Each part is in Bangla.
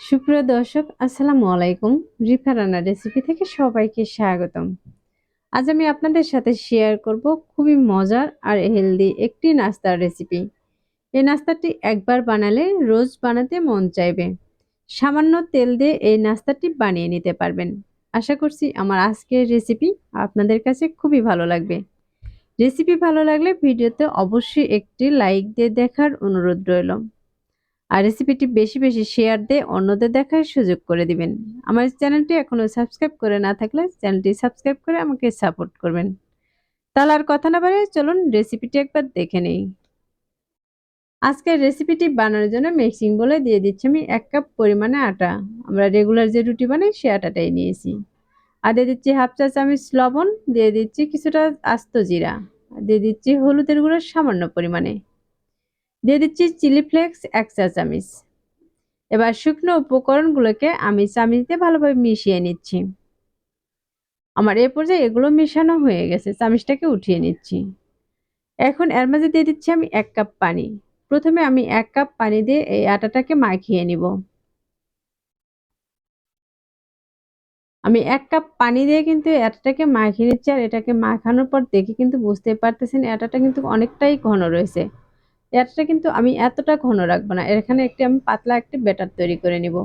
সুপ্রিয় দর্শক, আসসালামু আলাইকুম। রিফা রান্না রেসিপি থেকে সবাইকে স্বাগতম। আজ আমি আপনাদের সাথে শেয়ার করব খুবই মজার আর হেলদি একটি নাস্তার রেসিপি এই নাস্তাটি একবার বানালে রোজ বানাতে মন চাইবে। সামান্য তেল দিয়ে এই নাস্তাটি বানিয়ে নিতে পারবেন। আশা করছি আমার আজকের রেসিপি আপনাদের কাছে খুবই ভালো লাগবে। রেসিপি ভালো লাগলে ভিডিওতে অবশ্যই একটি লাইক দিয়ে দেখার অনুরোধ রইল। আর রেসিপিটি বেশি বেশি শেয়ার দিয়ে অন্যদের দেখার সুযোগ করে দিবেন। আমার চ্যানেলটি এখনও সাবস্ক্রাইব করে না থাকলে চ্যানেলটি সাবস্ক্রাইব করে আমাকে সাপোর্ট করবেন। তাহলে আর কথা না বাড়ে চলুন রেসিপিটি একবার দেখে নেই। আজকের রেসিপিটি বানানোর জন্য মিক্সিং বলে দিয়ে দিচ্ছি আমি এক কাপ পরিমাণে আটা। আমরা রেগুলার যে রুটি বানাই সে আটাটাই নিয়েছি। আর দিয়ে দিচ্ছি হাফ চা চামচ লবণ, দিয়ে দিচ্ছি কিছুটা আস্ত জিরা। দিয়ে দিচ্ছি হলুদের গুঁড়ো সামান্য পরিমাণে। দিয়ে দিচ্ছি চিলি ফ্লেক্স, এক চা চামিচ। এবার শুকনো উপকরণগুলোকে আমি চামিচ দিয়ে ভালোভাবে মিশিয়ে নিচ্ছি। আমার এ পর্যায়ে এগুলো মেশানো হয়ে গেছে, চামিচটাকে উঠিয়ে নিচ্ছি। এখন এর মাঝে দিয়ে দিচ্ছি আমি এক কাপ পানি। প্রথমে আমি এক কাপ পানি দিয়ে এই আটাটাকে মাখিয়ে নিব। আমি এক কাপ পানি দিয়ে কিন্তু আটাটাকে মাখিয়ে নিচ্ছি, আর এটাকে মাখানোর পর দেখে কিন্তু বুঝতে পারতেছেন আটাটা কিন্তু অনেকটাই ঘন রয়েছে। এরটা কিন্তু আমি এতটা ঘন রাখব না। এখানে একটি আমি পাতলা একটি ব্যাটার তৈরি করে নিব।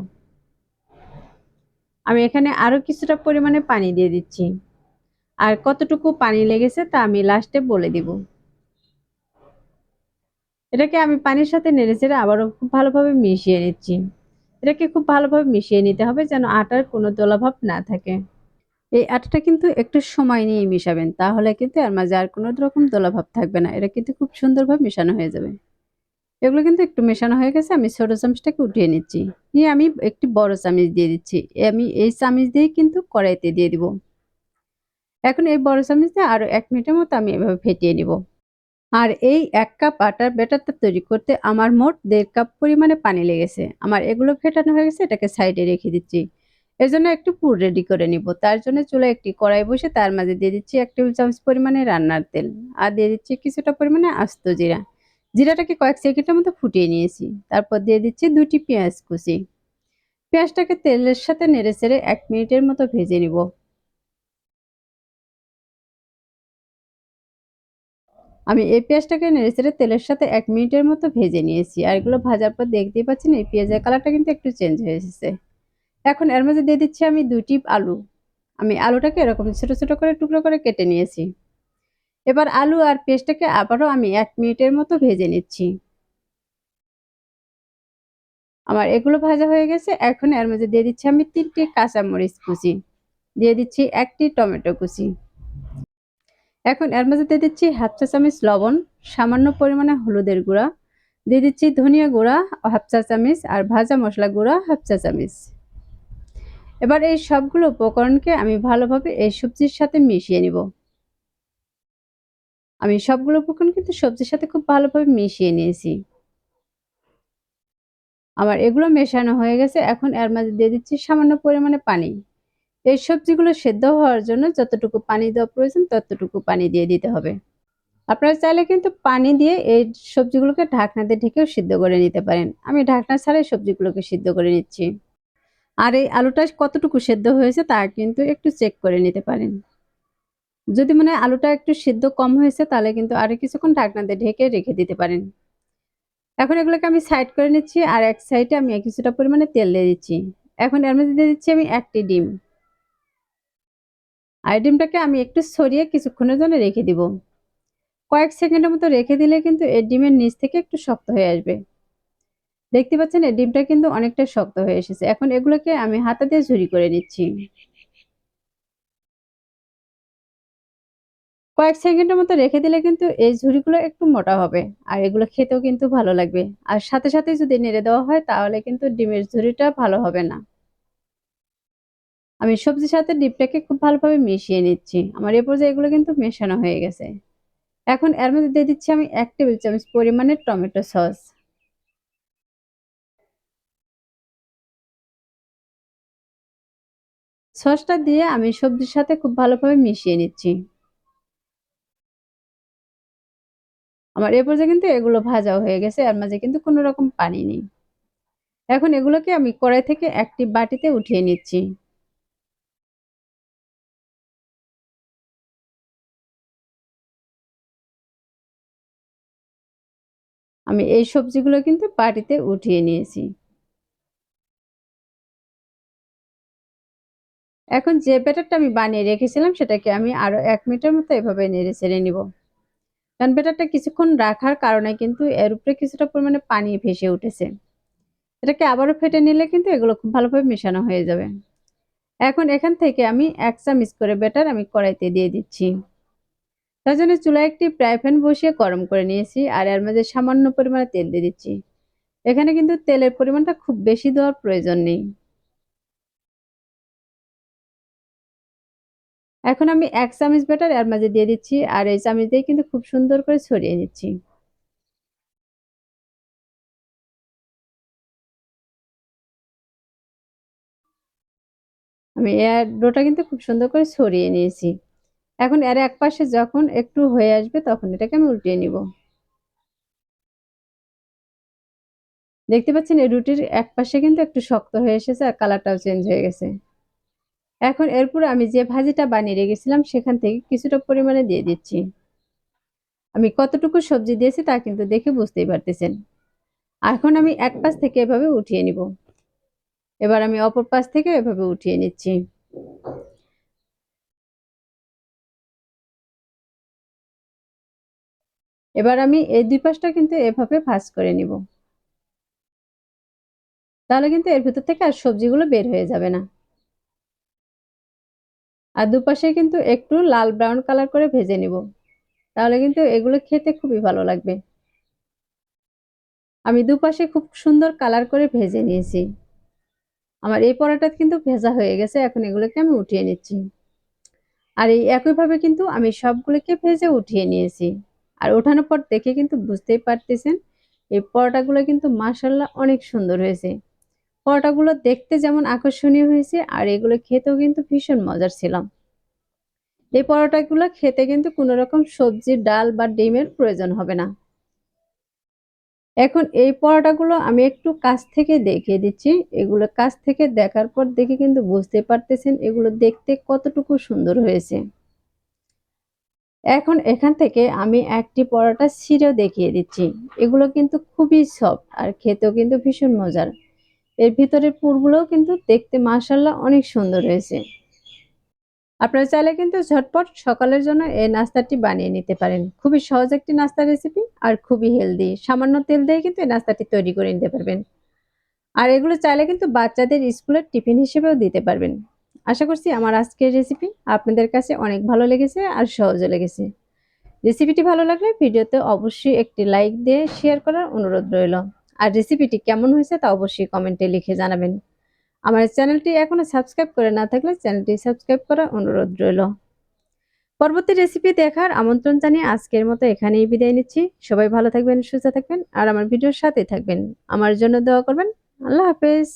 আমি এখানে আরও কিছুটা পরিমাণে পানি দিয়ে দিচ্ছি। আর কতটুকু পানি লেগেছে তা আমি লাস্টে বলে দিব। এটাকে আমি পানির সাথে নেড়ে চেড়ে আবারও খুব ভালোভাবে মিশিয়ে নিচ্ছি। এটাকে খুব ভালোভাবে মিশিয়ে নিতে হবে যেন আটার কোনো দোলাভাব না থাকে। এই আটাটা কিন্তু একটু সময় নিয়ে মিশাবেন, তাহলে কিন্তু আর মাঝে আর কোনো রকম দোলাভাব থাকবে না। এটা কিন্তু খুব সুন্দরভাবে মেশানো হয়ে যাবে। এগুলো কিন্তু একটু মেশানো হয়ে গেছে, আমি ছোটো চামচটাকে উঠিয়ে নিচ্ছি। নিয়ে আমি একটি বড় চামচ দিয়ে দিচ্ছি। আমি এই চামচ দিয়ে কিন্তু কড়াইতে দিয়ে দিব। এখন এই বড় চামচ দিয়ে আরও এক মিনিটের মতো আমি এভাবে ফেটিয়ে নিব। আর এই এক কাপ আটার ব্যাটারটা তৈরি করতে আমার মোট দেড় কাপ পরিমাণে পানি লেগেছে। আমার এগুলো ফেটানো হয়ে গেছে, এটাকে সাইডে রেখে দিচ্ছি। এর জন্য একটু পুর রেডি করে নিব। তার জন্য চুলে একটি কড়াই বসে তার মাঝে দিয়ে দিচ্ছি এক টেবিল চামচ পরিমাণে রান্নার তেল। আর দিয়ে দিচ্ছি কিছুটা পরিমাণে আস্ত জিরা। জিরাটাকে কয়েক সেকেন্ডের মতো ফুটিয়ে নিয়েছি। তারপর দিয়ে দিচ্ছি দুটি পেঁয়াজ কুচি। পেঁয়াজটাকে তেলের সাথে নেড়ে চেড়ে এক মিনিটের মতো ভেজে নিব। আমি এই পেঁয়াজটাকে নেড়ে চেড়ে তেলের সাথে এক মিনিটের মতো ভেজে নিয়েছি। আর এগুলো ভাজার পর দেখতেই পাচ্ছেন এই পেঁয়াজের কালারটা কিন্তু একটু চেঞ্জ হয়ে এসেছে। এখন এর মধ্যে দিয়ে দিচ্ছি আমি দুটি আলু। আমি আলুটাকে এরকম ছোট ছোট করে টুকরো করে কেটে নিয়েছি। এবার আলু আর পেস্টটাকে আবারও আমি এক মিনিটের মতো ভেজে নিচ্ছি। আমার এগুলো ভাজা হয়ে গেছে। এখন এর মধ্যে দিয়ে দিচ্ছি আমি তিনটি কাঁচামরিচ কুচি। দিয়ে দিচ্ছি একটি টমেটো কুচি। এখন এর মধ্যে দিয়ে দিচ্ছি হাফ চা চামচ লবণ, সামান্য পরিমাণে হলুদের গুঁড়া। দিয়ে দিচ্ছি ধনিয়া গুঁড়া, হাফ চা চামচ, আর ভাজা মশলা গুঁড়া, হাফ চা চামচ। এবার এই সবগুলো উপকরণকে আমি ভালোভাবে এই সবজির সাথে মিশিয়ে নিব। আমি সবগুলো উপকরণ কিন্তু সবজির সাথে খুব ভালোভাবে মিশিয়ে নিয়েছি। আমার এগুলো মেশানো হয়ে গেছে, এখন এর মাঝে দিয়ে দিচ্ছি সামান্য পরিমাণে পানি। এই সবজিগুলো সেদ্ধ হওয়ার জন্য যতটুকু পানি দেওয়া প্রয়োজন ততটুকু পানি দিয়ে দিতে হবে। আপনারা চাইলে কিন্তু পানি দিয়ে এই সবজিগুলোকে ঢাকনা দিয়ে ঢেকেও সিদ্ধ করে নিতে পারেন। আমি ঢাকনা ছাড়াই সবজিগুলোকে সিদ্ধ করে নিচ্ছি। আর এই আলুটা কতটুকু সেদ্ধ হয়েছে তা কিন্তু একটু চেক করে নিতে পারেন। যদি মনে আলুটা একটু সিদ্ধ কম হয়েছে তাহলে কিন্তু আরও কিছুক্ষণ ঢাকনা দিয়ে ঢেকে রেখে দিতে পারেন। এখন এগুলোকে আমি সাইড করে নিচ্ছি আর এক সাইডে আমি কিছুটা পরিমাণে তেল দিয়ে দিচ্ছি। এখন এর মধ্যে দিয়ে দিচ্ছি আমি একটি ডিম। আর ডিমটাকে আমি একটু সরিয়ে কিছুক্ষণের জন্য রেখে দিব। কয়েক সেকেন্ডের মতো রেখে দিলে কিন্তু এই ডিমের নিচ থেকে একটু শক্ত হয়ে আসবে। দেখতে পাচ্ছেন, এই ডিমটা কিন্তু অনেকটা শক্ত হয়ে এসেছে। এখন এগুলোকে আমি হাতে দিয়ে ঝুরি করে নিচ্ছি। কয়েক সেকেন্ডের মতো রেখে দিলে কিন্তু এই ঝুড়িগুলো একটু মোটা হবে, আর এগুলো খেতেও কিন্তু ভালো লাগবে। আর সাথে সাথে যদি নেড়ে দেওয়া হয়, তাহলে কিন্তু ডিমের ঝুড়িটা ভালো হবে না। আমি সবজির সাথে ডিমটাকে খুব ভালোভাবে মিশিয়ে নিচ্ছি। আমার এ পর্যায়ে এগুলো কিন্তু মেশানো হয়ে গেছে। এখন এর মধ্যে দিয়ে দিচ্ছি আমি এক টেবিল চামচ পরিমাণের টমেটো সস। সসটা দিয়ে আমি সবজির সাথে খুব ভালোভাবে মিশিয়ে নিচ্ছি। আমার এ পর্যায়ে কিন্তু এগুলো ভাজাও হয়ে গেছে, এর মাঝে কিন্তু কোনো রকম পানি নেই। এখন এগুলোকে আমি কড়াই থেকে একটি বাটিতে উঠিয়ে নিচ্ছি। আমি এই সবজিগুলো কিন্তু বাটিতে উঠিয়ে নিয়েছি। এখন যে ব্যাটারটা আমি বানিয়ে রেখেছিলাম সেটাকে আমি আরও এক মিনিটের মতো এভাবে নেড়ে ছেড়ে নিব। কারণ ব্যাটারটা কিছুক্ষণ রাখার কারণে কিন্তু এর উপরে কিছুটা পরিমাণে পানি ভেসে উঠেছে। এটাকে আবারও ফেটে নিলে কিন্তু এগুলো খুব ভালোভাবে মেশানো হয়ে যাবে। এখন এখান থেকে আমি এক চামচ করে ব্যাটার আমি কড়াইতে দিয়ে দিচ্ছি। তার জন্য চুলায় একটি ফ্রাই প্যান বসিয়ে গরম করে নিয়েছি আর এর মাঝে সামান্য পরিমাণে তেল দিয়ে দিচ্ছি। এখানে কিন্তু তেলের পরিমাণটা খুব বেশি দেওয়ার প্রয়োজন নেই। এখন আমি এক চামচ ব্যাটার এর মাঝে দিয়ে দিচ্ছি, আর এই চামচ দিয়ে কিন্তু খুব সুন্দর করে ছড়িয়ে নিচ্ছি। আমি এর ডোটা কিন্তু খুব সুন্দর করে ছড়িয়ে নিয়েছি। এখন এর এক পাশে যখন একটু হয়ে আসবে তখন এটাকে আমি উল্টিয়ে নিব। দেখতে পাচ্ছেন এই রুটির এক পাশে কিন্তু একটু শক্ত হয়ে এসেছে আর কালারটাও চেঞ্জ হয়ে গেছে। এখন এরপরে আমি যে ভাজিটা বানিয়ে রেখেছিলাম, সেখান থেকে কিছুটা পরিমাণে দিয়ে দিচ্ছি। আমি কতটুকু সবজি দিয়েছি তা কিন্তু দেখে বুঝতেই পারতেছেন। এখন আমি এক পাশ থেকে এভাবে উঠিয়ে নিব। এবার আমি অপর পাশ থেকে এভাবে উঠিয়ে নিচ্ছি। এবার আমি এই দুই পাশটা কিন্তু এভাবে ভাজ করে নিব। তাহলে কিন্তু এর ভিতর থেকে আর সবজিগুলো বের হয়ে যাবে না। আর দুপাশে কিন্তু একটু লাল ব্রাউন কালার করে ভেজে নিব। তাহলে কিন্তু এগুলো খেতে খুবই ভালো লাগবে। আমি দুপাশে খুব সুন্দর কালার করে ভেজে নিয়েছি। আমার এই পরোটা কিন্তু ভেজা হয়ে গেছে, এখন এগুলোকে আমি উঠিয়ে নিচ্ছি। আর এই একইভাবে কিন্তু আমি সবগুলোকে ভেজে উঠিয়ে নিয়েছি। আর ওঠানোর পর দেখে কিন্তু বুঝতেই পারতেছেন, এই পরোটাগুলো কিন্তু মাসাল্লাহ অনেক সুন্দর হয়েছে। পরোটাগুলো দেখতে যেমন আকর্ষণীয় হয়েছে, আর এগুলো খেতেও কিন্তু ভীষণ মজার ছিলাম। এই পরোটাগুলো খেতে কিন্তু কোনো রকম সবজি, ডাল বা ডিমের প্রয়োজন হবে না। এখন এই পরোটাগুলো আমি একটু কাছ থেকে দেখিয়ে দিচ্ছি। এগুলো কাছ থেকে দেখার পর দেখে কিন্তু বুঝতে পারতেছেন এগুলো দেখতে কতটুকু সুন্দর হয়েছে। এখন এখান থেকে আমি একটি পরোটা ছিঁড়েও দেখিয়ে দিচ্ছি। এগুলো কিন্তু খুবই সফট আর খেতেও কিন্তু ভীষণ মজার। এর ভিতরের পুরগুলোও কিন্তু দেখতে মাসাল্লাহ অনেক সুন্দর হয়েছে আপনারা চাইলে কিন্তু ঝটপট সকালের জন্য এই নাস্তাটি বানিয়ে নিতে পারেন। খুবই সহজ একটি নাস্তা রেসিপি আর খুবই হেলদি সামান্য তেল দিয়ে কিন্তু এই নাস্তাটি তৈরি করে নিতে পারবেন। আর এগুলো চাইলে কিন্তু বাচ্চাদের স্কুলের টিফিন হিসেবেও দিতে পারবেন। আশা করছি আমার আজকের রেসিপি আপনাদের কাছে অনেক ভালো লেগেছে আর সহজও লেগেছে। রেসিপিটি ভালো লাগলে ভিডিওতে অবশ্যই একটি লাইক দিয়ে শেয়ার করার অনুরোধ রইল। আর রেসিপিটি কেমন হয়েছে তা অবশ্যই কমেন্টে লিখে জানাবেন। আমার চ্যানেলটি এখনও সাবস্ক্রাইব করে না থাকলে চ্যানেলটি সাবস্ক্রাইব করার অনুরোধ রইল। পরবর্তী রেসিপি দেখার আমন্ত্রণ জানিয়ে আজকের মতো এখানেই বিদায় নিচ্ছি। সবাই ভালো থাকবেন, সুস্থ থাকবেন, আর আমার ভিডিওর সাথে থাকবেন। আমার জন্য দোয়া করবেন। আল্লাহ হাফেজ।